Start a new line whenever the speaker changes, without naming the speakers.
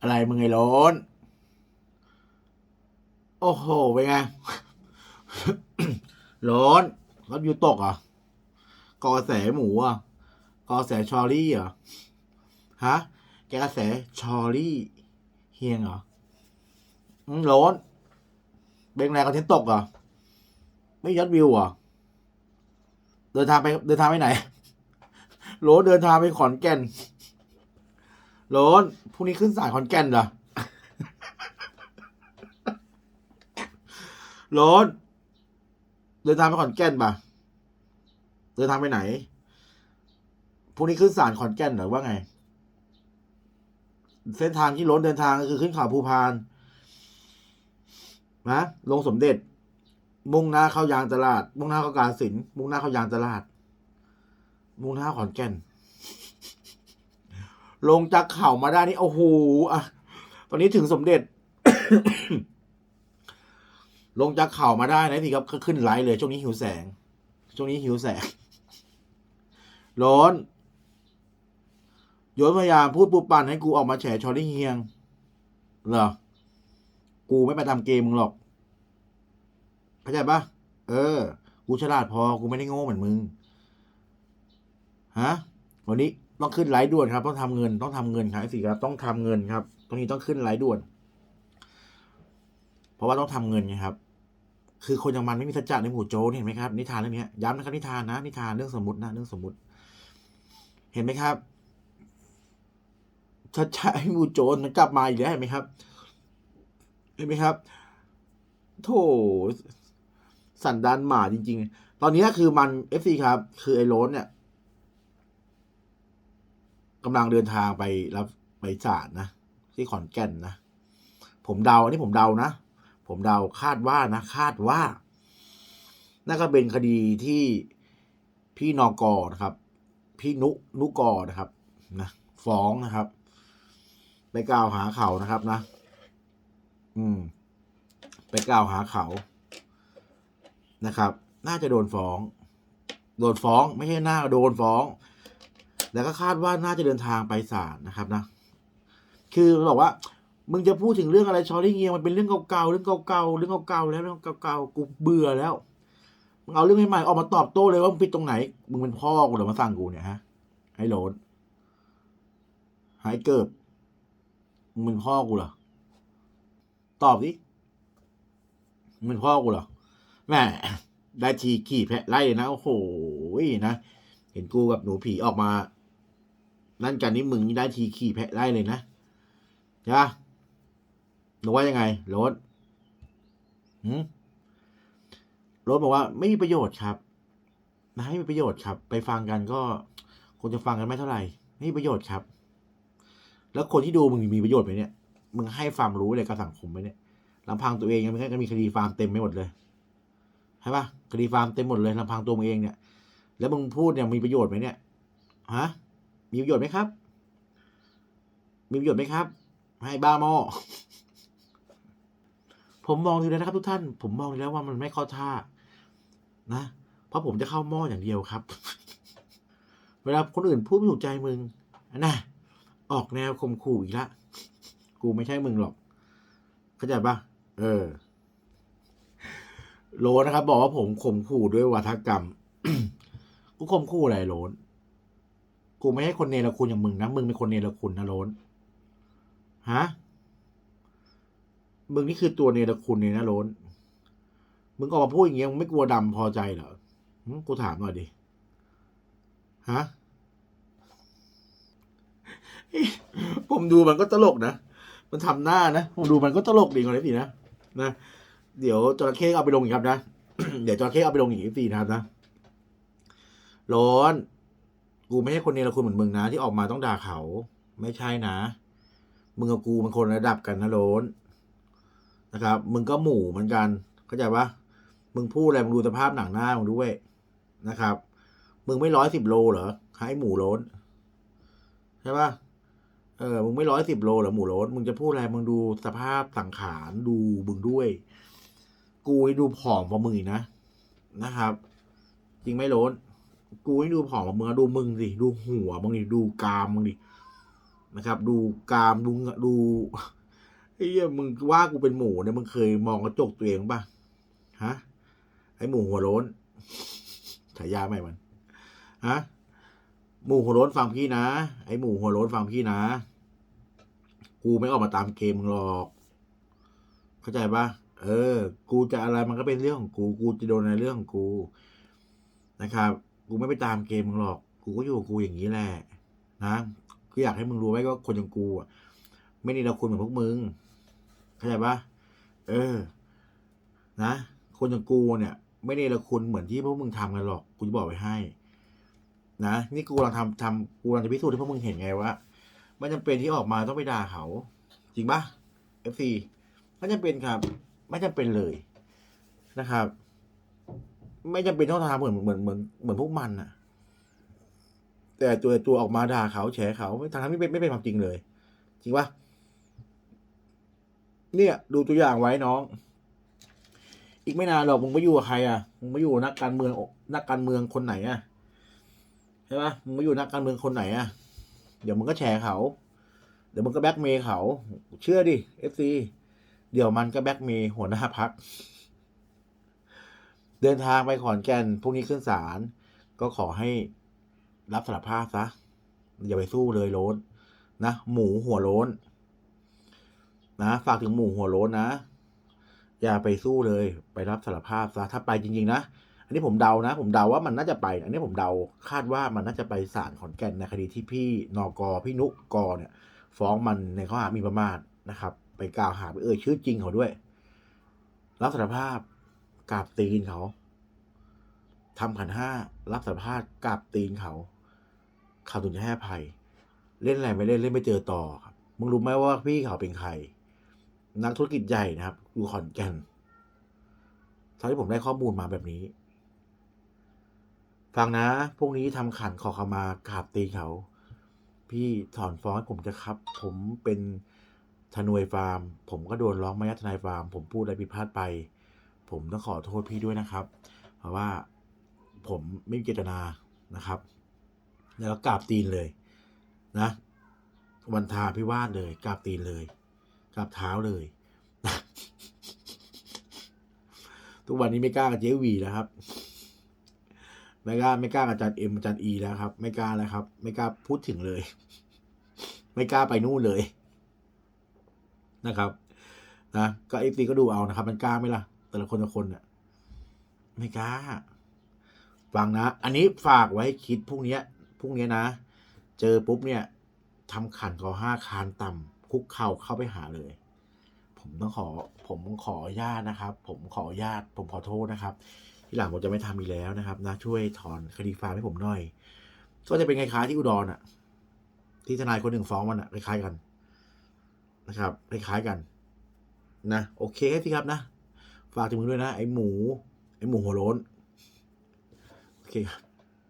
อะไรมึงไอ้ล้น โอ้โหเป็นไงล้นรับยูตกเหรอะกอแสหมูอะกอแสชอรี่เหรอฮะแกกระแสชอรี่เฮียงเหรอล้นเบงแรงคอนเทนต์ตกเหรอไม่ยอดวิวเหรอเดินทางไปเดินทางไปไหนโล้นเดินทางไปขอนแก่น โล้นพรุ่งนี้ขึ้นสายขอนแก่นเหรอโล้นเดินทางไปขอนแก่นปะเดินทางไปไหนพรุ่งนี้ขึ้นสารขอนแก่นเหรือว่าไง เส้นทางที่รถเดินทางก็คือขึ้นเขาภูพานนะลงสมเด็จ มุ่งหน้าเข้ายางตลาด มุ่งหน้าเข้าการสินมุ่งหน้าเข้ายางตลาด มุ่งหน้าขอนแก่น ลงจากเขามาได้นี่โอ้โหอะตอนนี้ถึงสมเด็จ ลงจากเขามาได้นะพี่ครับก็ขึ้นไลฟ์เลย ช่วงนี้หิวแสง ช่วงนี้หิวแสง ร้อนโยนพยายามพูดปูปันให้กูออกมาแฉชอรี่เฮียง เหรอ กูไม่ไปทำเกมมึงหรอกเข้าใจปะเออ กูฉลาดพอ กูไม่ได้โง่เหมือนมึง ฮะ วันนี้ ต้องขึ้นไลฟ์ด่วนครับ ต้องทำเงินต้องทำเงินครับสิครับต้องทำเงินครับ ตรงนี้ต้องขึ้นไลฟ์ด่วน เพราะว่าต้องทำเงินไงครับ คือคนอย่างมันไม่มีสัจจะในหมู่โจรเห็นไหมครับนิทานเรื่องนี้ย้ำนะครับนิทานนะนิทานเรื่องสมมตินะเรื่องสมมติ เห็นไหมครับสัจจะให้หมู่โจรมันกลับมาอีกแล้วเห็นไหมครับ เห็นไหมครับโธ่สันดานหมาจริง ๆ ตอนนี้คือมันเอฟซีครับ คือไอ้โรนเนี่ย กำลังเดินทางไปรับไปศาลนะ ที่ขอนแก่นนะ ผมเดาอันนี้ผมเดานะ ผมเดาคาดว่านะ คาดว่าน่าก็เป็นคดีที่พี่นอกอนะครับ พี่นุนุกอนะครับนะฟ้องนะครับ ไปกล่าวหาเขานะครับนะ อืม ไปกล่าวหาเขานะครับ น่าจะโดนฟ้อง โดนฟ้อง ไม่ใช่น่าโดนฟ้อง แล้วก็คาดว่าน่าจะเดินทางไปศาลนะครับนะ คือบอกว่ามึงจะพูดถึงเรื่องอะไรชอรี่เงียมันเป็นเรื่องเก่าๆเรื่องเก่าๆเรื่องเก่าๆแล้วเรื่องเก่าๆกูเบื่อแล้วมึงเอาเรื่องใหม่ๆออกมาตอบโต้เลยว่ามึงผิดตรงไหนมึงเป็นพ่อกูเหรือมาสั่งกูเนี่ยฮะไอ้โหลนหายเกิบมึงเป็นพ่อกูเหรอตอบดิมึงเป็นพ่อกูเหรอแม่ได้ทีขี่แพะไล่นะโอ้โหนะเห็นกูกับหนูผีออกมา นั่นกันนี่มึงนี่ได้ทีขี่แพะไล่เลยนะใช่ปะหนูว่ายังไงโรถหืมรถบอกว่าไม่มีประโยชน์ครับ นะไม่มีประโยชน์ครับ ไปฟังกันก็คงจะฟังกันไม่เท่าไหร่ไม่มีประโยชน์ครับ แล้วคนที่ดูมึงมีประโยชน์ไหมเนี่ยมึงให้ความรู้อะไรกับสังคมไหมเนี่ยลำพังตัวเองยังไม่ก็มีคดีฟาร์มเต็มไม่หมดเลยใช่ปะคดีฟาร์มเต็มหมดเลยลำพังตัวมึงเองเนี่ย แล้วมึงพูดเนี่ยมีประโยชน์ไหมเนี่ยฮะ มีประโยชน์ไหมครับ มีประโยชน์ไหมครับ ให้บ้าหม้อผมมองดูแล้วนะครับ ทุกท่าน ผมมองดูแล้วว่ามันไม่เข้าท่า นะ เพราะผมจะเข้าหม้ออย่างเดียวครับ เวลาคนอื่นพูดไม่ถูกใจมึงนะออกแนวข่มขู่อีกละ กูไม่ใช่มึงหรอก เข้าใจปะเออ โลนะครับ บอกว่าผมข่มขู่ด้วยวาทกรรม กูข่มขู่อะไรโลน กูไม่ให้คนเนรคุณอย่างมึงนะ มึงเป็นคนเนรคุณนะโลนฮะ มึงนี่คือตัวเนรคุณเลยนะโลนมึงออกมาพูดอย่างเงี้ยมึงไม่กลัวดำพอใจเหรอกูถามหน่อยดิ ฮะ ผมดูมันก็ตลกนะ มันทำหน้านะ ผมดูมันก็ตลกดีกว่านี้สินะ นะ เดี๋ยวจระเข้เอาไปลงอีกครับนะ เดี๋ยวจระเข้เอาไปลงอีกสินะครับนะ ร้อน กูไม่ใช่คนเนรคุณเหมือนมึงนะ ที่ออกมาต้องด่าเขา ไม่ใช่นะ มึงกับกูมันคนระดับกันนะโลนนะครับ มึงก็หมู่เหมือนกัน เข้าใจปะมึงพูดอะไรมึงดูสภาพหนังหน้ามึงด้วยนะครับ มึงไม่ร้อยสิบโลเหรอให้หมูโลนใช่ปะเออ มึงไม่ร้อยสิบโลเหรอหมูโลนมึงจะพูดอะไรมึงดูสภาพสังขารดูมึงด้วย กูให้ดูผอมกว่ามึงอีกนะนะครับ จริงไหมโลน กูให้ดูผอมมึงอะดูมึงสิดูหัวมึงดิดูกรามมึงดินะครับ ดูกรามดูดูไอ้เหี้ยมึงว่ากูเป็นหมูเนี่ยมึงเคยมองกระจกตัวเองป่ะฮะไอ้หมูหัวโล้นฉายาใหม่มันฮะหมูหัวโล้นฟังพี่นะไอ้หมูหัวโล้นฟังพี่นะกูไม่ออกมาตามเกมมึงหรอก เข้าใจปะเออ กูจะอะไรมันก็เป็นเรื่องของกู กูจะโดนในเรื่องของกูนะครับ กูไม่ไปตามเกมมึงหรอก กูก็อยู่กับกูอย่างนี้แหละนะคืออยากให้มึงรู้ไว้ว่าคนอย่างกูอะไม่นี่เราคุณเหมือนพวกมึงเข้าใจปะเออ นะ คนอย่างกูเนี่ย ไม่ได้ละคุณเหมือนที่พวกมึงทำกันหรอก กูจะบอกไว้ให้ นะนี่กูกำลังทำทำกูกำลังจะพิสูจน์ให้พวกมึงเห็นไงว่าไม่จำเป็นที่ออกมาต้องไปด่าเขา จริงปะเอฟซีไม่จำเป็นครับ ไม่จำเป็นเลยนะครับ ไม่จำเป็นต้องทำเหมือนเหมือนเหมือนเหมือนพวกมันอะแต่ตัวตัวออกมาด่าเขาแฉเขาไม่ทางที่ไม่ไม่เป็นความจริงเลย จริงปะเนี่ย ดูตัวอย่างไว้น้อง อีกไม่นานหรอกมึงไปอยู่กับใครอะมึงไปอยู่นักการเมืองนักการเมืองคนไหนอะใช่ปะมึงไปอยู่นักการเมืองคนไหนอะเดี๋ยวมึงก็แฉเขา เดี๋ยวมึงก็แบ็กเมย์เขา เชื่อดิเอฟซีเดี๋ยวมันก็แบ็กเมย์หัวหน้าพัก เดินทางไปขอนแก่นพรุ่งนี้ขึ้นศาลก็ขอให้รับสารภาพซะอย่าไปสู้เลยโล้นนะหมูหัวโล้นนะฝากถึงหมูหัวโล้นนะ อย่าไปสู้เลยไปรับสารภาพซะถ้าไปจริงๆนะอันนี้ผมเดานะ ผมเดาว่ามันน่าจะไป อันนี้ผมเดาคาดว่ามันน่าจะไปศาลขอนแก่นในคดีที่พี่นอกอพี่นุกกอเนี่ย ฟ้องมันในข้อหามีประมาทนะครับ ไปกล่าวหาไปเอ่ยชื่อจริงเขาด้วย รับสารภาพ กราบตีนเขาทำขันห้ารับสารภาพกราบตีนเขาเขาถึงจะให้อภัย เล่นอะไรไม่เล่นเล่นไม่เจอต่อครับมึงรู้ไหมว่าพี่เขาเป็นใคร นักธุรกิจใหญ่นะครับอยู่ขอนแก่นเท่าที่ผมได้ข้อมูลมาแบบนี้ ฟังนะ พวกนี้ทำขันขอเขามากราบตีนเขา พี่ถอนฟ้องให้ผมจะครับ ผมเป็นทนายฟาร์ม ผมก็โดนร้องมายัดทนายฟาร์ม ผมพูดอะไรผิดพลาดไป ผมต้องขอโทษพี่ด้วยนะครับ เพราะว่าผมไม่มีเจตนานะครับ แล้วกราบตีนเลยนะวันทาพิวาทเลยกราบตีนเลยกราบเท้าเลยทุกวันนี้ไม่กล้ากับเจวีแล้วครับไม่กล้าไม่กล้ากับอาจารย์เอ็มอาจารย์อีแล้วครับ ไม่กล้าแล้วครับ ไม่กล้าพูดถึงเลย ไม่กล้าไปนู่นเลยนะครับนะก็เอฟซีก็ดูเอานะครับ มันกล้าไหมล่ะ แต่ละคนแต่ละคนเนี่ยไม่กล้าฟังนะ อันนี้ฝากไว้คิดพรุ่งนี้พรุ่งนี้นะ เจอปุ๊บเนี่ยทำขันขอห้าคานต่ำคุกเข่าเข้าไปหาเลย ผมต้องขอ ผมขอญาตนะครับ ผมขอญาตผมขอโทษนะครับ ที่หลังผมจะไม่ทำอีกแล้วนะครับนะช่วยถอนคดีฟาร์มให้ผมหน่อย ก็จะเป็นคล้ายๆที่อุดรอะ ที่ทนายคนหนึ่งฟ้องมันอะคล้ายๆกันนะครับคล้ายๆกัน นะ โอเคพี่ครับนะ ฝากถึงมึงด้วยนะ ไอหมู ไอหมูหัวโล้น โอเคครับ